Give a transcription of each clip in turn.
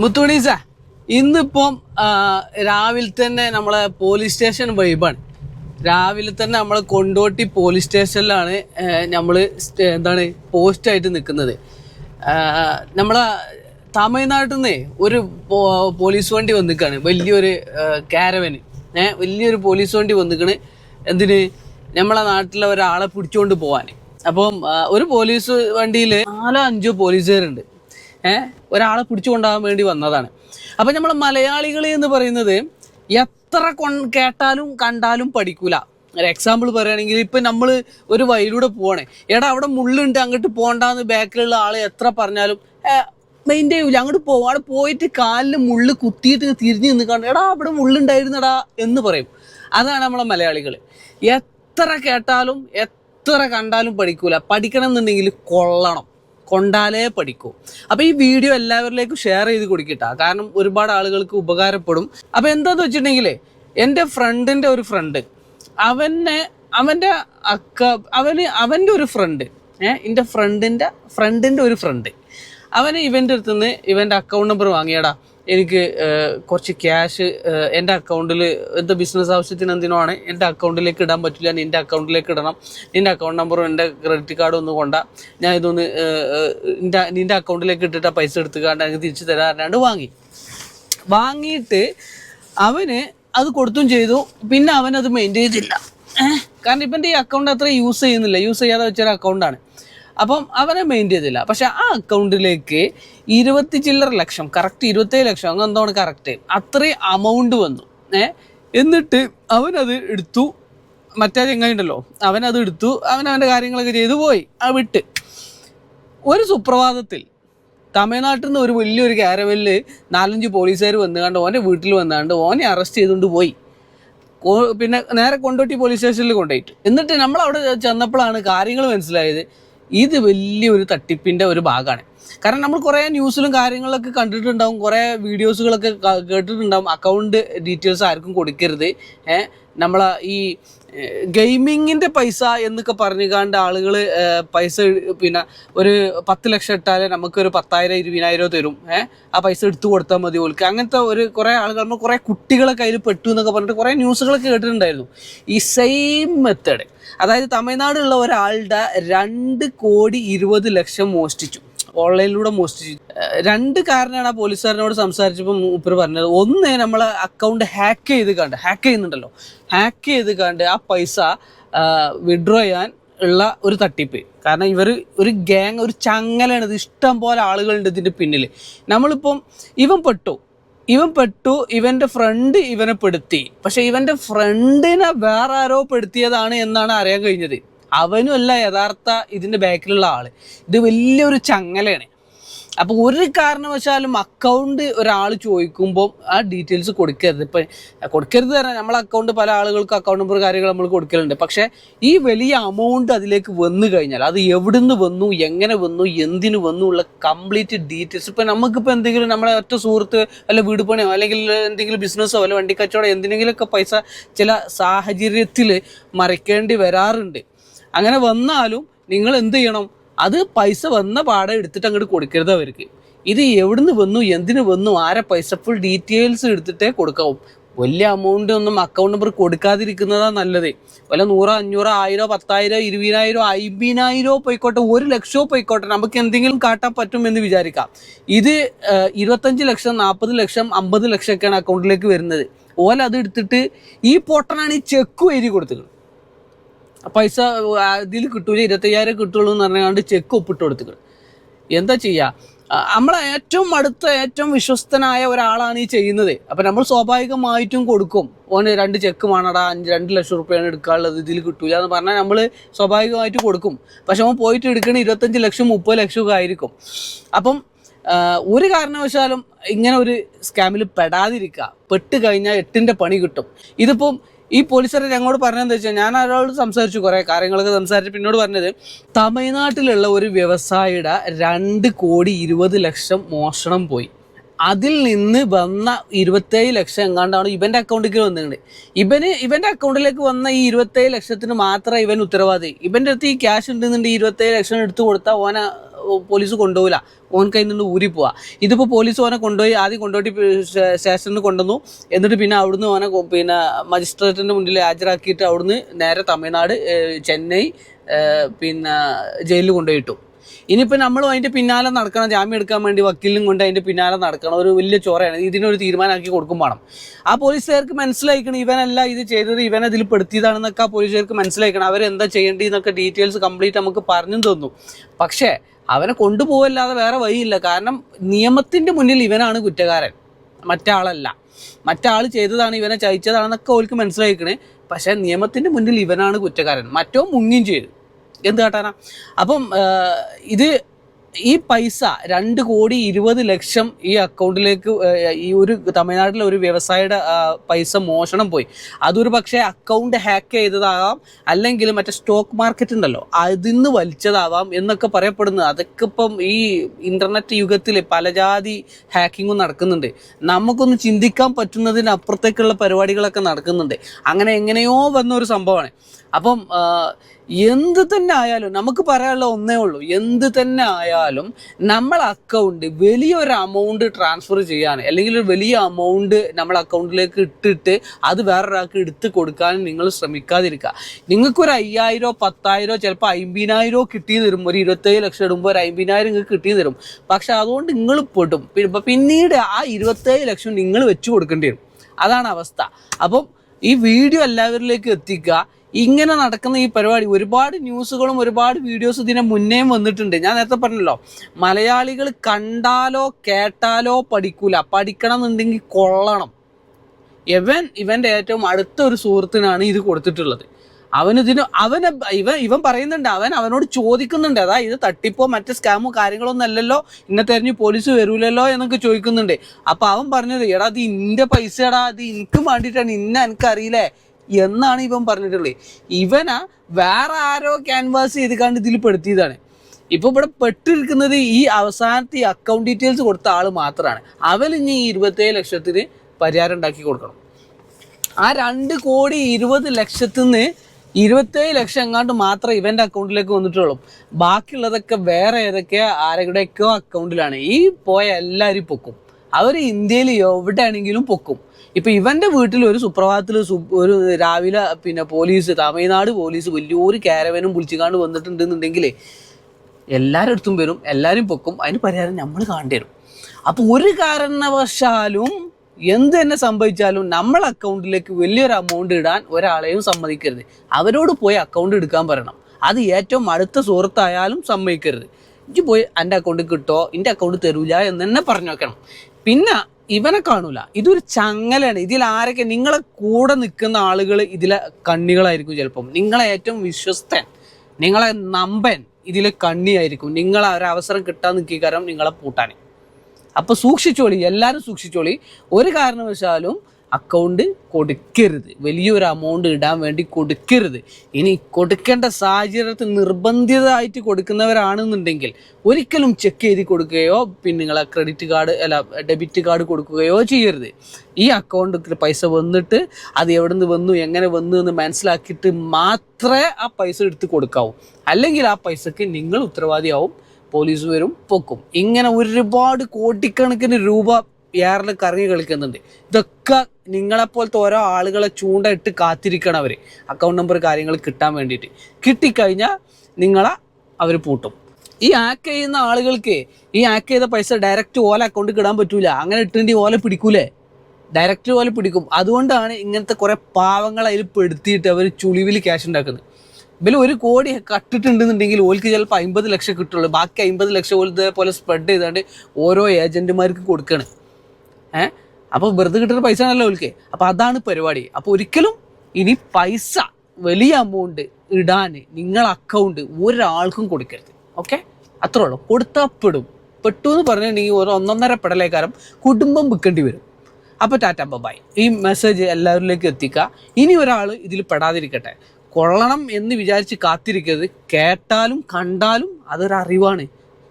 മുത്തുണീസ ഇന്നിപ്പം രാവിലെ തന്നെ നമ്മളെ പോലീസ് സ്റ്റേഷൻ വൈബാണ് രാവിലെ തന്നെ നമ്മൾ കൊണ്ടോട്ടി പോലീസ് സ്റ്റേഷനിലാണ് നമ്മൾ എന്താണ് പോസ്റ്റായിട്ട് നിൽക്കുന്നത് നമ്മളെ തമിഴ്നാട്ടിൽ നിന്ന് ഒരു പോലീസ് വണ്ടി വന്നിക്കാണ്. വലിയൊരു കാരവന് ഏഹ് വലിയൊരു പോലീസ് വണ്ടി വന്നിക്കണ്. എന്തിന്? നമ്മളെ നാട്ടിലെ ഒരാളെ പിടിച്ചുകൊണ്ട് പോവാൻ അപ്പം ഒരു പോലീസ് വണ്ടിയിൽ നാലോ അഞ്ചോ പോലീസുകാരുണ്ട് ഏഹ് ഒരാളെ പിടിച്ചു വേണ്ടി വന്നതാണ്. അപ്പം നമ്മൾ മലയാളികൾ എന്ന് പറയുന്നത് എത്ര കൊ കേട്ടാലും കണ്ടാലും പഠിക്കൂല. ഒരു എക്സാമ്പിൾ പറയുകയാണെങ്കിൽ ഇപ്പം നമ്മൾ ഒരു വഴിയിലൂടെ പോവാണേ. എടാ അവിടെ മുള്ളുണ്ട് അങ്ങോട്ട് പോകണ്ടെന്ന് ബാക്കിലുള്ള ആളെ എത്ര പറഞ്ഞാലും മെയിന്റെ ചെയ്യൂല. അങ്ങോട്ട് പോകും അവിടെ പോയിട്ട് കാലിൽ മുള്ളു കുത്തിയിട്ട് തിരിഞ്ഞ് നിന്ന് കാണും. എടാ അവിടെ മുള്ളുണ്ടായിരുന്നടാ എന്ന് പറയും. അതാണ് നമ്മളെ മലയാളികൾ എത്ര കേട്ടാലും എത്ര കണ്ടാലും പഠിക്കൂല. പഠിക്കണം എന്നുണ്ടെങ്കിൽ കൊള്ളണം. കൊണ്ടാലേ പഠിക്കൂ. അപ്പോൾ ഈ വീഡിയോ എല്ലാവരിലേക്കും ഷെയർ ചെയ്ത് കൊടുക്കിട്ടാ. കാരണം ഒരുപാട് ആളുകൾക്ക് ഉപകാരപ്പെടും. അപ്പോൾ എന്താന്ന് വെച്ചിട്ടുണ്ടെങ്കിൽ എന്റെ ഫ്രണ്ടിന്റെ ഒരു ഫ്രണ്ട് അവനെ അവന്റെ അക്ക അവന് അവന്റെ ഒരു ഫ്രണ്ട് ഏഹ് എന്റെ ഫ്രണ്ടിന്റെ ഫ്രണ്ടിന്റെ ഒരു ഫ്രണ്ട് അവന് ഇവന്റെ അടുത്ത് നിന്ന് ഇവന്റെ അക്കൗണ്ട് നമ്പർ വാങ്ങിയടാ. എനിക്ക് കുറച്ച് ക്യാഷ് എന്റെ അക്കൗണ്ടിൽ എന്താ ബിസിനസ് ആവശ്യത്തിന് എന്തിനോ ആണ് എന്റെ അക്കൗണ്ടിലേക്ക് ഇടാൻ പറ്റില്ല. നിന്റെ അക്കൗണ്ടിലേക്ക് ഇടണം. നിന്റെ അക്കൗണ്ട് നമ്പറും എന്റെ ക്രെഡിറ്റ് കാർഡും ഒന്ന് കൊണ്ടാ. ഞാൻ ഇതൊന്ന് നിന്റെ നിന്റെ അക്കൗണ്ടിലേക്ക് ഇട്ടിട്ട് പൈസ എടുത്ത് എനിക്ക് തിരിച്ചു തരാറുണ്ട് വാങ്ങി. വാങ്ങിയിട്ട് അവന് അത് കൊടുത്തും ചെയ്തു. പിന്നെ അവൻ അത് മെയിന്റെയിൻ ചെയ്തില്ല. കാരണം ഇപ്പം ഈ അക്കൗണ്ട് അത്ര യൂസ് ചെയ്യുന്നില്ല. യൂസ് ചെയ്യാതെ വെച്ചൊരു അക്കൗണ്ടാണ് അപ്പം അവനെ മെയിന്റെയിൻ ചെയ്തില്ല. പക്ഷെ ആ അക്കൗണ്ടിലേക്ക് ഇരുപത്തി ചില്ലറ ലക്ഷം കറക്റ്റ് ഇരുപത്തേഴ് ലക്ഷം അങ്ങ് എന്താണ് കറക്റ്റ് അത്രയും അമൗണ്ട് വന്നു. ഏ? എന്നിട്ട് അവനത് എടുത്തു. മറ്റേ ചെങ്ങായിണ്ടല്ലോ അവനത് എടുത്തു. അവൻ അവന്റെ കാര്യങ്ങളൊക്കെ ചെയ്തു പോയി. ആ വിട്ട്. ഒരു സുപ്രഭാതത്തിൽ തമിഴ്നാട്ടിൽ നിന്ന് ഒരു വലിയൊരു കാരവലിൽ നാലഞ്ച് പോലീസുകാർ വന്നുകൊണ്ട് ഓന്റെ വീട്ടിൽ വന്നാണ്ട് ഓനെ അറസ്റ്റ് ചെയ്തുകൊണ്ട് പോയി. പിന്നെ നേരെ കൊണ്ടോട്ടി പോലീസ് സ്റ്റേഷനിൽ കൊണ്ടുപോയിട്ട്. എന്നിട്ട് നമ്മൾ അവിടെ ചെന്നപ്പോഴാണ് കാര്യങ്ങൾ മനസ്സിലായത്. ഇത് വലിയൊരു തട്ടിപ്പിന്റെ ഒരു ഭാഗമാണ്. കാരണം നമ്മൾ കുറേ ന്യൂസിലും കാര്യങ്ങളൊക്കെ കണ്ടിട്ടുണ്ടാവും കുറേ വീഡിയോസുകളൊക്കെ കേട്ടിട്ടുണ്ടാവും അക്കൗണ്ട് ഡീറ്റെയിൽസ് ആർക്കും കൊടുക്കരുത്. ഏഹ് നമ്മളെ ഈ ഗെയിമിങ്ങിന്റെ പൈസ എന്നൊക്കെ പറഞ്ഞു കണ്ട് ആളുകൾ പൈസ പിന്നെ ഒരു പത്ത് ലക്ഷം ഇട്ടാൽ നമുക്കൊരു പത്തായിരം ഇരുപതിനായിരം തരും. ഏഹ് ആ പൈസ എടുത്തു കൊടുത്താൽ മതി ഓൽക്ക്. അങ്ങനത്തെ ഒരു കുറേ ആളുകൾ നമ്മൾ കുറേ കുട്ടികളെ കയ്യിൽ പെട്ടു എന്നൊക്കെ പറഞ്ഞിട്ട് കുറേ ന്യൂസുകളൊക്കെ കേട്ടിട്ടുണ്ടായിരുന്നു. ഈ സെയിം മെത്തേഡ് അതായത് തമിഴ്നാടുള്ള ഒരാളുടെ രണ്ട് കോടി ഇരുപത് ലക്ഷം മോഷ്ടിച്ചു. ഓൺലൈനിലൂടെ മോഷ്ടിച്ചു. രണ്ട് കാരണമാണ് ആ പോലീസുകാരനോട് സംസാരിച്ചപ്പോൾ മൂപ്പർ പറഞ്ഞത്. ഒന്ന് നമ്മളെ അക്കൗണ്ട് ഹാക്ക് ചെയ്ത് കണ്ട് ഹാക്ക് ചെയ്യുന്നുണ്ടല്ലോ. ഹാക്ക് ചെയ്ത് കണ്ട് ആ പൈസ വിഡ്രോ ചെയ്യാൻ ഉള്ള ഒരു തട്ടിപ്പ്. കാരണം ഇവർ ഒരു ഗ്യാങ് ഒരു ചങ്ങലാണ് ഇത് ഇഷ്ടം പോലെ ആളുകളുണ്ട് ഇതിന്റെ പിന്നിൽ നമ്മളിപ്പം ഇവൻ പെട്ടു. ഇവൻ പെട്ടു ഇവന്റെ ഫ്രണ്ട് ഇവനെ പെടുത്തി. പക്ഷെ ഇവന്റെ ഫ്രണ്ടിനെ വേറെ ആരോ പെടുത്തിയതാണ് എന്നാണ് അറിയാൻ കഴിഞ്ഞത്. അവനും അല്ല യഥാർത്ഥ ഇതിന്റെ ബാക്കിലുള്ള ആൾ. ഇത് വലിയൊരു ചങ്ങലയാണ്. അപ്പോൾ ഒരു കാരണവശാലും അക്കൗണ്ട് ഒരാൾ ചോദിക്കുമ്പോൾ ആ ഡീറ്റെയിൽസ് കൊടുക്കരുത്. ഇപ്പം കൊടുക്കരുത് തന്നെ നമ്മളെ അക്കൗണ്ട് പല ആളുകൾക്ക് അക്കൗണ്ട് നമ്പർ കാര്യങ്ങൾ നമ്മൾ കൊടുക്കലുണ്ട്. പക്ഷെ ഈ വലിയ അമൗണ്ട് അതിലേക്ക് വന്നു കഴിഞ്ഞാൽ അത് എവിടുന്ന് വന്നു എങ്ങനെ വന്നു എന്തിനു വന്നു ഉള്ള കംപ്ലീറ്റ് ഡീറ്റെയിൽസ് ഇപ്പം നമുക്കിപ്പോൾ എന്തെങ്കിലും നമ്മളെ ഒറ്റ സുഹൃത്ത് അല്ല വീട് പണിയോ അല്ലെങ്കിൽ എന്തെങ്കിലും ബിസിനസ്സോ അല്ല വണ്ടി കച്ചവടം എന്തിനെങ്കിലുമൊക്കെ പൈസ ചില സാഹചര്യത്തിൽ മറിക്കേണ്ടി വരാറുണ്ട്. അങ്ങനെ വന്നാലും നിങ്ങൾ എന്ത് ചെയ്യണം? അത് പൈസ വന്ന പാടെ എടുത്തിട്ട് അങ്ങോട്ട് കൊടുക്കരുത് അവർക്ക്. ഇത് എവിടുന്ന് വന്നു എന്തിനു വന്നു ആരെ പൈസ ഫുൾ ഡീറ്റെയിൽസ് എടുത്തിട്ടേ കൊടുക്കാവും. വലിയ എമൗണ്ട് ഒന്നും അക്കൗണ്ട് നമ്പർ കൊടുക്കാതിരിക്കുന്നതാ നല്ലത്. വല്ല നൂറോ അഞ്ഞൂറോ ആയിരോ പത്തായിരോ ഇരുപതിനായിരോ അമ്പതിനായിരോ പോയിക്കോട്ടെ ഒരു ലക്ഷമോ പോയിക്കോട്ടെ നമുക്ക് എന്തെങ്കിലും കാട്ടാൻ പറ്റും എന്ന് വിചാരിക്കാം. ഇത് ഇരുപത്തഞ്ച് ലക്ഷം നാൽപ്പത് ലക്ഷം അമ്പത് ലക്ഷമൊക്കെയാണ് അക്കൗണ്ടിലേക്ക് വരുന്നത്. ഓല അത് എടുത്തിട്ട് ഈ പൊട്ടനാണ് ഈ ചെക്ക് എഴുതി കൊടുത്തത്. പൈസ ഇതിൽ കിട്ടൂല ഇരുപത്തയ്യായിരം കിട്ടുള്ളൂ എന്ന് പറഞ്ഞാണ്ട് ചെക്ക് ഒപ്പിട്ട് കൊടുത്തിട്ട് എന്താ ചെയ്യുക നമ്മളെ ഏറ്റവും അടുത്ത ഏറ്റവും വിശ്വസ്തനായ ഒരാളാണ് ഈ ചെയ്യുന്നത്. അപ്പം നമ്മൾ സ്വാഭാവികമായിട്ടും കൊടുക്കും. ഓന് രണ്ട് ചെക്ക് വേണടാ അഞ്ച് രണ്ട് ലക്ഷം റുപ്യാണ് എടുക്കാനുള്ളത് ഇതിൽ കിട്ടൂല എന്ന് പറഞ്ഞാൽ നമ്മൾ സ്വാഭാവികമായിട്ട് കൊടുക്കും. പക്ഷെ അവൻ പോയിട്ട് എടുക്കണ ഇരുപത്തഞ്ച് ലക്ഷം മുപ്പത് ലക്ഷമൊക്കെ ആയിരിക്കും. അപ്പം ഒരു കാരണവശാലും ഇങ്ങനെ ഒരു സ്കാമിൽ പെടാതിരിക്കുക പെട്ട് കഴിഞ്ഞാൽ എട്ടിന്റെ പണി കിട്ടും. ഇതിപ്പം ഈ പോലീസുകാരെ ഞങ്ങളോട് പറഞ്ഞതെന്ന് വെച്ചാൽ ഞാൻ ഒരാളോട് സംസാരിച്ചു കുറേ കാര്യങ്ങളൊക്കെ സംസാരിച്ചു പിന്നോട് പറഞ്ഞത് തമിഴ്നാട്ടിലുള്ള ഒരു വ്യവസായിയുടെ രണ്ട് കോടി ഇരുപത് ലക്ഷം മോഷണം പോയി. അതിൽ നിന്ന് വന്ന ഇരുപത്തേഴ് ലക്ഷം എങ്ങാണ്ടാണ് ഇവന്റെ അക്കൗണ്ടിലേക്ക് വന്നിട്ടുണ്ട് ഇവന് ഇവന്റെ അക്കൗണ്ടിലേക്ക് വന്ന ഈ ഇരുപത്തേഴ് ലക്ഷത്തിന് മാത്രമേ ഇവൻ ഉത്തരവാദി. ഇവന്റെ അടുത്ത് ഈ ക്യാഷ് ഉണ്ടെന്നുണ്ടെങ്കിൽ ഇരുപത്തേഴ് ലക്ഷം എടുത്തു കൊടുത്താൽ ഓന പോലീസ് കൊണ്ടുപോകില്ല ഓൻ കയ്യിൽ നിന്ന് ഊരി പോവാ. ഇതിപ്പോൾ പോലീസ് ഓനെ കൊണ്ടുപോയി ആദ്യം കൊണ്ടുപോയി സ്റ്റേഷനിൽ കൊണ്ടുവന്നു. എന്നിട്ട് പിന്നെ അവിടുന്ന് ഓനെ പിന്നെ മജിസ്ട്രേറ്റിന്റെ മുന്നിൽ ഹാജരാക്കിയിട്ട് അവിടുന്ന് നേരെ തമിഴ്നാട് ചെന്നൈ പിന്നെ ജയിലിൽ കൊണ്ടുപോയിട്ടു. ഇനിയിപ്പോൾ നമ്മളും അതിന്റെ പിന്നാലെ നടക്കണം. ജാമ്യം എടുക്കാൻ വേണ്ടി വക്കീലും കൊണ്ട് അതിന്റെ പിന്നാലെ നടക്കണം. ഒരു വലിയ ചോറയാണ്. ഇതിനൊരു തീരുമാനമാക്കി കൊടുക്കും വേണം. ആ പോലീസുകാർക്ക് മനസ്സിലായിക്കണം ഇവനല്ല ഇത് ചെയ്തത് ഇവൻ അതിൽ പെടുത്തിയതാണെന്നൊക്കെ ആ പോലീസുകാർക്ക് മനസ്സിലാക്കണം അവരെന്താ ചെയ്യേണ്ടതെന്നൊക്കെ ഡീറ്റെയിൽസ് കംപ്ലീറ്റ് നമുക്ക് പറഞ്ഞു തന്നു. പക്ഷേ അവനെ കൊണ്ടുപോകല്ലാതെ വേറെ വഴിയില്ല. കാരണം നിയമത്തിന്റെ മുന്നിൽ ഇവനാണ് കുറ്റക്കാരൻ. മറ്റാളല്ല. മറ്റാൾ ചെയ്തതാണ് ഇവനെ ചയിച്ചതാണെന്നൊക്കെ ഓൽക്ക് മനസ്സിലായിക്കണേ. പക്ഷേ നിയമത്തിന്റെ മുന്നിൽ ഇവനാണ് കുറ്റക്കാരൻ. മറ്റോ മുങ്ങിയും ചെയ്തു. എന്ത് കാട്ടാനാ? അപ്പം ഇത് ഈ പൈസ രണ്ട് കോടി ഇരുപത് ലക്ഷം ഈ അക്കൗണ്ടിലേക്ക് ഈ ഒരു തമിഴ്നാട്ടിലെ ഒരു വ്യവസായിയുടെ പൈസ മോഷണം പോയി. അതൊരു പക്ഷേ അക്കൗണ്ട് ഹാക്ക് ചെയ്തതാവാം അല്ലെങ്കിൽ മറ്റേ സ്റ്റോക്ക് മാർക്കറ്റ് ഉണ്ടല്ലോ അതിന്ന് വലിച്ചതാവാം എന്നൊക്കെ പറയപ്പെടുന്നത്. അതൊക്കെ ഇപ്പം ഈ ഇന്റർനെറ്റ് യുഗത്തിൽ പലജാതി ഹാക്കിങ്ങും നടക്കുന്നുണ്ട്. നമുക്കൊന്ന് ചിന്തിക്കാൻ പറ്റുന്നതിന് അപ്പുറത്തേക്കുള്ള പരിപാടികളൊക്കെ നടക്കുന്നുണ്ട്. അങ്ങനെ എങ്ങനെയോ വന്ന ഒരു സംഭവമാണ്. അപ്പം എന്ത് തന്നെ ആയാലും നമുക്ക് പറയാനുള്ള ഒന്നേ ഉള്ളൂ. എന്ത് തന്നെ ആയാലും നമ്മൾ അക്കൗണ്ട് വലിയൊരു അമൗണ്ട് ട്രാൻസ്ഫർ ചെയ്യാൻ അല്ലെങ്കിൽ ഒരു വലിയ അമൗണ്ട് നമ്മൾ അക്കൗണ്ടിലേക്ക് ഇട്ടിട്ട് അത് വേറൊരാൾക്ക് എടുത്ത് കൊടുക്കാൻ നിങ്ങൾ ശ്രമിക്കാതിരിക്കുക. നിങ്ങൾക്കൊരു അയ്യായിരോ പത്തായിരോ ചിലപ്പോൾ അമ്പതിനായിരോ കിട്ടി തരും ഒരു ഇരുപത്തേഴ് ലക്ഷം ഇടുമ്പോൾ ഒരു അമ്പതിനായിരം നിങ്ങൾക്ക് കിട്ടി തരും പക്ഷെ അതുകൊണ്ട് നിങ്ങൾ പെടും. പിന്നെ പിന്നീട് ആ ഇരുപത്തേഴ് ലക്ഷം നിങ്ങൾ വെച്ച് കൊടുക്കേണ്ടി വരും. അതാണ് അവസ്ഥ. അപ്പം ഈ വീഡിയോ എല്ലാവരിലേക്കും എത്തിക്കുക. ഇങ്ങനെ നടക്കുന്ന ഈ പരിപാടി ഒരുപാട് ന്യൂസുകളും ഒരുപാട് വീഡിയോസ് ഇതിനെ മുന്നേയും വന്നിട്ടുണ്ട്. ഞാൻ നേരത്തെ പറഞ്ഞല്ലോ മലയാളികൾ കണ്ടാലോ കേട്ടാലോ പഠിക്കൂല. പഠിക്കണം എന്നുണ്ടെങ്കിൽ കൊള്ളണം. ഇവൻ ഇവന്റെ ഏറ്റവും അടുത്ത ഒരു സുഹൃത്തിനാണ് ഇത് കൊടുത്തിട്ടുള്ളത്. അവനിതിന് അവന് ഇവൻ ഇവൻ പറയുന്നുണ്ട് അവൻ അവനോട് ചോദിക്കുന്നുണ്ട്. അതാ ഇത് തട്ടിപ്പോ മറ്റേ സ്കാമോ കാര്യങ്ങളൊന്നും അല്ലല്ലോ ഇന്നെ തെരഞ്ഞു പോലീസ് വരൂലല്ലോ എന്നൊക്കെ ചോദിക്കുന്നുണ്ട്. അപ്പൊ അവൻ പറഞ്ഞത് എടാ അത് ഇന്റെ പൈസടാ അത് എനിക്ക് വേണ്ടിയിട്ടാണ് ഇന്ന എനിക്കറിയില്ലേ എന്നാണ് ഇവൻ പറഞ്ഞിട്ടുള്ളത്. ഇവനാ വേറെ ആരോ ക്യാൻവാസ് ചെയ്ത് കണ്ട് ഇതിൽ പെടുത്തിയതാണ്. ഇപ്പൊ ഇവിടെ പെട്ടിരിക്കുന്നത് ഈ അവസാനത്തെ ഈ അക്കൗണ്ട് ഡീറ്റെയിൽസ് കൊടുത്ത ആൾ മാത്രമാണ് അവൻ ഇനി ഈ ഇരുപത്തേഴ് ലക്ഷത്തിന് പരിഹാരം ഉണ്ടാക്കി കൊടുക്കണം. ആ രണ്ട് കോടി ഇരുപത് ലക്ഷത്തിൽ നിന്ന് ഇരുപത്തേഴ് ലക്ഷം എങ്ങാണ്ട് മാത്രം ഇവന്റെ അക്കൗണ്ടിലേക്ക് വന്നിട്ടുള്ളൂ. ബാക്കിയുള്ളതൊക്കെ വേറെ ഏതൊക്കെ ആരുടെയൊക്കെയോ അക്കൗണ്ടിലാണ് ഈ പോയ എല്ലാവരും പൊക്കും. അവർ ഇന്ത്യയിൽ എവിടെയാണെങ്കിലും പൊക്കും. ഇപ്പൊ ഇവന്റെ വീട്ടിൽ ഒരു സുപ്രഭാതത്തിൽ ഒരു രാവിലെ പിന്നെ പോലീസ് തമിഴ്നാട് പോലീസ് വലിയൊരു കാരവനും വിളിച്ചുകാണ്ട് വന്നിട്ടുണ്ടെന്നുണ്ടെങ്കിൽ എല്ലാവരും അടുത്തും വരും എല്ലാവരും പൊക്കും. അതിന് പരിഹാരം നമ്മൾ കാണേണ്ടി വരും. അപ്പോൾ ഒരു കാരണവശാലും എന്ത് തന്നെ സംഭവിച്ചാലും നമ്മൾ അക്കൗണ്ടിലേക്ക് വലിയൊരു എമൗണ്ട് ഇടാൻ ഒരാളെയും സമ്മതിക്കരുത്. അവരോട് പോയി അക്കൗണ്ട് എടുക്കാൻ പറയണം. അത് ഏറ്റവും അടുത്ത സുഹൃത്തായാലും സമ്മതിക്കരുത്. എനിക്ക് പോയി എന്റെ അക്കൗണ്ട് കിട്ടോ? എന്റെ അക്കൗണ്ട് തരൂല എന്ന് തന്നെ പറഞ്ഞു വെക്കണം. പിന്നെ ഇവനെ കാണൂല. ഇതൊരു ചങ്ങലാണ്. ഇതിൽ ആരൊക്കെ നിങ്ങളെ കൂടെ നിൽക്കുന്ന ആളുകൾ ഇതിലെ കണ്ണികളായിരിക്കും ചിലപ്പം. നിങ്ങളെ ഏറ്റവും വിശ്വസ്തൻ നിങ്ങളെ നമ്പൻ ഇതിലെ കണ്ണിയായിരിക്കും. നിങ്ങളെ ഒരവസരം കിട്ടാൻ നിൽക്കിക്കാരം നിങ്ങളെ പൂട്ടാൻ അപ്പോൾ സൂക്ഷിച്ചോളി എല്ലാവരും സൂക്ഷിച്ചോളി. ഒരു കാരണവശാലും അക്കൗണ്ട് കൊടുക്കരുത്. വലിയൊരു എമൗണ്ട് ഇടാൻ വേണ്ടി കൊടുക്കരുത്. ഇനി കൊടുക്കേണ്ട സാഹചര്യത്തിൽ നിർബന്ധിതമായിട്ട് കൊടുക്കുന്നവരാണെന്നുണ്ടെങ്കിൽ ഒരിക്കലും ചെക്ക് ചെയ്ത് കൊടുക്കുകയോ പിന്നെ നിങ്ങളെ ക്രെഡിറ്റ് കാർഡ് അല്ല ഡെബിറ്റ് കാർഡ് കൊടുക്കുകയോ ചെയ്യരുത്. ഈ അക്കൗണ്ടിൽ പൈസ വന്നിട്ട് അത് എവിടെ നിന്ന് വന്നു എങ്ങനെ വന്നു എന്ന് മനസ്സിലാക്കിയിട്ട് മാത്രമേ ആ പൈസ എടുത്ത് കൊടുക്കാവൂ. അല്ലെങ്കിൽ ആ പൈസക്ക് നിങ്ങൾ ഉത്തരവാദിയാവും പോലീസ് വരും പൊക്കും. ഇങ്ങനെ ഒരുപാട് കോടിക്കണക്കിന് രൂപ എയറിൽ കറങ്ങി കളിക്കുന്നുണ്ട്. ഇതൊക്കെ നിങ്ങളെപ്പോലത്തെ ഓരോ ആളുകളെ ചൂണ്ടയിട്ട് കാത്തിരിക്കണം അവർ അക്കൗണ്ട് നമ്പർ കാര്യങ്ങൾ കിട്ടാൻ വേണ്ടിയിട്ട്. കിട്ടിക്കഴിഞ്ഞാൽ നിങ്ങളെ അവർ പൂട്ടും. ഈ ആക്ക് ചെയ്യുന്ന ആളുകൾക്ക് ഈ ആക്ക് ചെയ്ത പൈസ ഡയറക്റ്റ് ഓല അക്കൗണ്ടിൽ കിടാൻ പറ്റൂല. അങ്ങനെ ഇട്ടുണ്ടെങ്കിൽ ഓല പിടിക്കൂലേ? ഡയറക്റ്റ് ഓല പിടിക്കും. അതുകൊണ്ടാണ് ഇങ്ങനത്തെ കുറേ പാവങ്ങൾ അതിൽ പെടുത്തിയിട്ട് അവർ ചുളിവിൽ ക്യാഷ് ഉണ്ടാക്കുന്നത്. ഇവർ ഒരു കോടി കട്ടിട്ടുണ്ടെന്നുണ്ടെങ്കിൽ ഓൽക്ക് ചിലപ്പോൾ അമ്പത് ലക്ഷം കിട്ടുള്ളൂ. ബാക്കി അമ്പത് ലക്ഷം ഇതേപോലെ സ്പ്രെഡ് ചെയ്താണ്ട് ഓരോ ഏജന്റുമാർക്ക് കൊടുക്കണം. ഏഹ്? അപ്പോൾ വെറുതെ കിട്ടുന്ന പൈസ ആണല്ലോ ഓൽക്ക്. അപ്പോൾ അതാണ് പരിപാടി. അപ്പോൾ ഒരിക്കലും ഇനി പൈസ വലിയ എമൗണ്ട് ഇടാൻ നിങ്ങൾ അക്കൗണ്ട് ഒരാൾക്കും കൊടുക്കരുത്. ഓക്കെ അത്രേ ഉള്ളൂ. കൊടുത്താൽ പെടും. പെട്ടു എന്ന് പറഞ്ഞിട്ടുണ്ടെങ്കിൽ ഒരു ഒന്നൊന്നര പെടലേക്കാരം കുടുംബം വിൽക്കേണ്ടി വരും. അപ്പോൾ ടാറ്റ ബൈ ഈ മെസ്സേജ് എല്ലാവരിലേക്കും എത്തിക്കുക. ഇനി ഒരാൾ ഇതിൽ പെടാതിരിക്കട്ടെ. കൊള്ളണം എന്ന് വിചാരിച്ച് കാത്തിരിക്കരുത്. കേട്ടാലും കണ്ടാലും അതൊരറിവാണ്.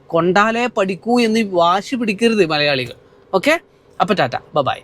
കൊണ്ടാലേ പഠിക്കൂ എന്ന് വാശി പിടിക്കരുത് മലയാളികൾ. ഓക്കെ അപ്പോൾ ടാറ്റ. ബൈ.